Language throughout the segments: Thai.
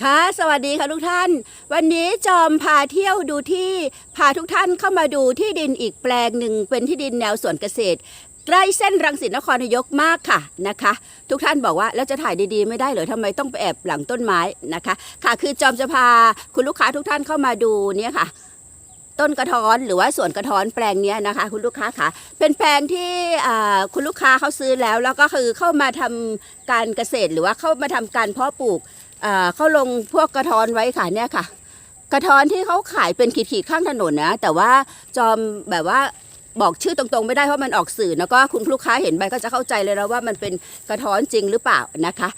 ค่ะ สวัสดีค่ะทุกท่าน วันนี้จอมพาเที่ยวดูที่พาทุกท่านเข้ามาดูที่ดินอีกแปลงหนึ่งเป็นที่ดินแนวสวนเกษตรใกล้เส้นรังสิตนครนายกมากค่ะนะคะ ทุกท่านบอกว่าแล้วจะถ่ายดีๆไม่ได้เหรอทำไมต้องไปแอบหลังต้นไม้นะคะ ค่ะคือจอมจะพาคุณลูกค้าทุกท่านเข้ามาดูเนี่ยค่ะ ต้นกระท้อนหรือว่าสวนกระท้อนแปลงเนี้ยนะคะ คุณลูกค้าค่ะ เป็นแปลงที่อ่าคุณลูกค้าเขาซื้อแล้วแล้วก็คือเข้ามาทำการเกษตรหรือว่าเข้ามาทำการเพาะปลูก เขาลงพวกกระท้อนไว้ค่ะเนี่ยค่ะ กระท้อนที่เขาขายเป็นขีดๆข้างถนนนะ แต่ว่าจอมแบบว่า บอกชื่อตรงๆไม่ได้เพราะมันออกสื่อแล้วก็คุณลูกค้าเห็นไปก็จะเข้าใจเลยนะว่ามันเป็นกระท้อนจริงหรือเปล่านะคะ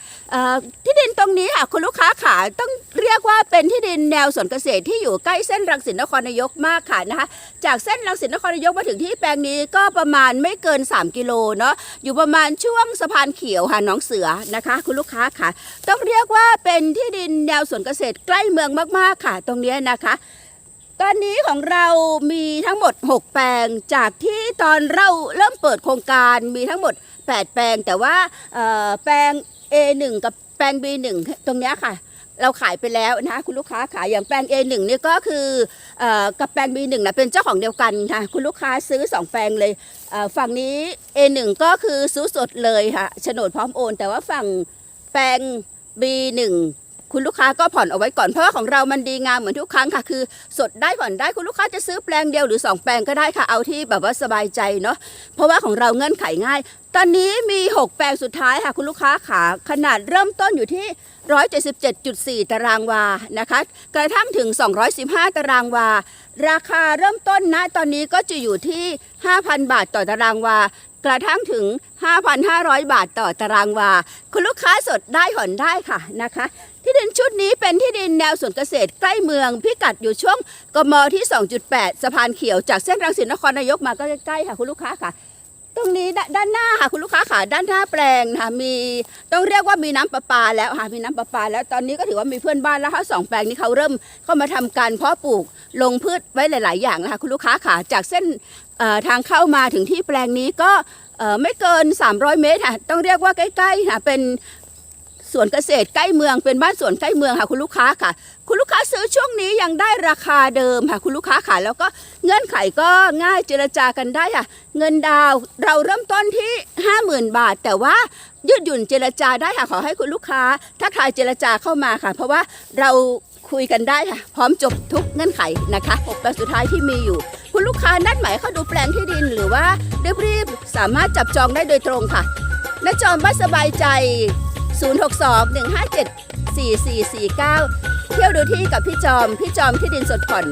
ที่ดินตรงนี้ค่ะคุณลูกค้าขาต้องเรียกว่าเป็นที่ดินแนวสวนเกษตรที่อยู่ใกล้เส้นรังสิตนครนายกมากค่ะนะคะจากเส้นรังสิตนครนายกมาถึงที่แปลงนี้ก็ประมาณไม่เกิน 3 กิโลเนาะอยู่ประมาณช่วงสะพานเขียวค่ะน้องเสือนะคะ คุณลูกค้าค่ะ ต้องเรียกว่าเป็นที่ดินแนวสวนเกษตรใกล้เมืองมากๆค่ะ ตรงนี้นะคะ ตอนนี้ของเรามีทั้งหมด 6 แปลง จากที่ตอนเราเริ่มเปิดโครงการมีทั้งหมด 8 แปลง แต่ว่าแปลง A1 กับแปลง B1 ตรงนี้ค่ะ เราขายไปแล้วนะคุณลูกค้าขายอย่างแปลง A1 นี่ก็คืออกับแปลง B1 นะเป็นเจ้าของเดียวกันค่ะคุณลูกค้าซื้อ 2 แปลงเลยฝั่งนี้ A1 ก็คือซื้อสดเลยค่ะโฉนดพร้อมโอน แต่ว่าฝั่งแปลง B1 คุณลูกค้าก็ผ่อนเอาไว้ก่อนเพราะว่าของเรามันดีงามเหมือนทุกครั้งค่ะ คือ สดได้ผ่อนได้คุณลูกค้าจะซื้อแปลงเดียวหรือ 2 แปลงก็ได้ค่ะเอาที่แบบว่าสบายใจเนาะเพราะว่าของเราเงื่อนไขง่าย ตอนนี้มี 6 แปลงสุดท้ายค่ะ คุณลูกค้าขาขนาดเริ่มต้นอยู่ที่ 177.4 ตารางวานะคะกระทั่งถึง 215 ตารางวา ราคาเริ่มต้นณตอนนี้ก็จะอยู่ที่ 5,000 บาทต่อตารางวา กระทั่งถึง 5,500 บาทต่อตารางวา คุณลูกค้าสดได้ผ่อนได้ค่ะนะคะ ที่ดินชุดนี้เป็นที่ดินแนวสวนเกษตรใกล้เมือง พิกัดอยู่ช่วงกมที่ 2.8 สะพานเขียวจากเส้นรังสิตนครนายกมาก็ใกล้ๆค่ะคุณลูกค้าค่ะตรงนี้ด้านหน้าค่ะคุณลูกค้าค่ะด้านหน้าแปลงนะคะมี ต้องเรียกว่ามีน้ำประปาแล้วค่ะมีน้ำประปาแล้วตอนนี้ก็ถือว่ามีเพื่อนบ้านแล้วค่ะสองแปลงนี้เขาเริ่มเข้ามาทำการเพาะปลูกลงพืชไว้หลาย ๆ อย่างนะคะคุณลูกค้าค่ะจากเส้นทางเข้ามาถึงที่แปลงนี้ก็ไม่เกิน 300 เมตรค่ะต้องเรียกว่าใกล้ๆค่ะเป็น สวนเกษตรใกล้เมืองเป็นบ้านสวนใกล้เมืองค่ะคุณลูกค้าค่ะ คุณลูกค้าซื้อช่วงนี้ยังได้ราคาเดิมค่ะคุณลูกค้าค่ะ แล้วก็เงื่อนไขก็ง่ายเจรจากันได้ค่ะ เงินดาวเราเริ่มต้นที่ 50,000 บาท แต่ว่ายืดหยุ่นเจรจาได้ค่ะขอให้คุณลูกค้าถ้าใครเจรจาเข้ามาค่ะ เพราะว่าเราคุยกันได้ค่ะ พร้อมจบทุกเงื่อนไขนะคะหกแปลงสุดท้ายที่มีอยู่ คุณลูกค้านัดหมายเข้าดูแปลงที่ดินหรือว่ารีบๆสามารถจับจองได้โดยตรงค่ะณจอมบ้านสบายใจ 062 157 4449 เที่ยวดูที่กับพี่จอม พี่จอมที่ดินสดผ่อน